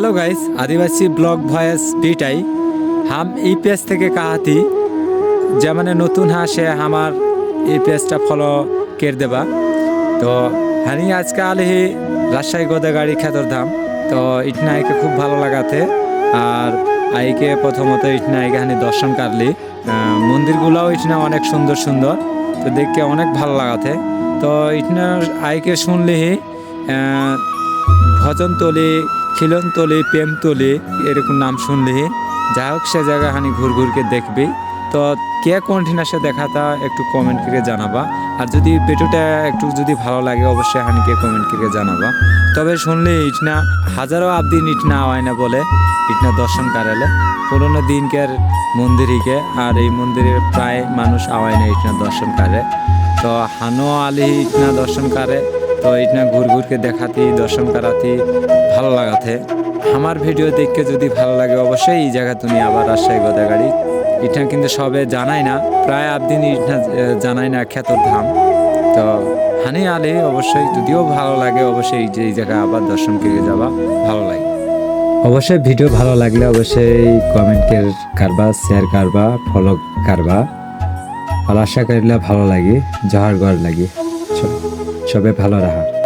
Hello guys Adivasi blog voice বিটাই হাম এই page থেকে কাহাতি যে মানে নতুন হাসে আমার এই পেজটা ফলো কের দেবা তো হানি আজকে আলহি রাজশাহী গোদাগাড়ি খেতর ধাম তো ইটনাইকে খুব ভালো লাগাতে আর আইকে প্রথমত ইটনাইকে হানি দর্শন কারলি মন্দিরগুলাও ইটনা অনেক সুন্দর সুন্দর তো দেখতে অনেক ভালো লাগাতে তো ইটনা আইকে শুনলিহি আহ, ভজনতলি খিলনতলি প্রেমতলি এরকম নাম শুনলি। যা হোক সে জায়গা হানি ঘুর ঘুরকে দেখবি। তো কে কোনঠিন আসে দেখাতা একটু কমেন্ট করে জানাবা। আর যদি ভিডিওটা একটু যদি ভালো লাগে অবশ্যই হানিকে কমেন্ট করে জানাবা। তবে শুনলি ইটনা হাজারো আবদিন ইটনা হয় না বলে ইটনা দর্শন কারালে। পুরোনো দিনকার মন্দিরিকে আর এই মন্দিরের প্রায় মানুষ আওয়ায় না ইটনা দর্শন করে। তো হানো আলি ইটনা দর্শন করে। তো ইটনা ঘুর ঘুরকে দেখাতি, দর্শন করাতি, ভালো লাগাতে। আমার ভিডিও দেখকে যদি ভালো লাগে, অবশ্যই এই জায়গা তুমি আবার রাজশাহী গোদাগাড়ি। এটা কিন্তু সবে জানাই না, প্রায় আবদিন ইটনা জানাই না খ্যাতর ধাম। তো হানি আলে, অবশ্যই যদিও ভালো লাগে, অবশ্যই এই যে, এই জায়গা আবার দর্শন করে যাওয়া ভালো লাগে। অবশ্যই ভিডিও ভালো লাগলে অবশ্যই কমেন্টের কারবা শেয়ার কারবা ফলো কারবা। আর আশা করলে ভালো লাগে, জহার গড় লাগে। শবে ভালো রাহা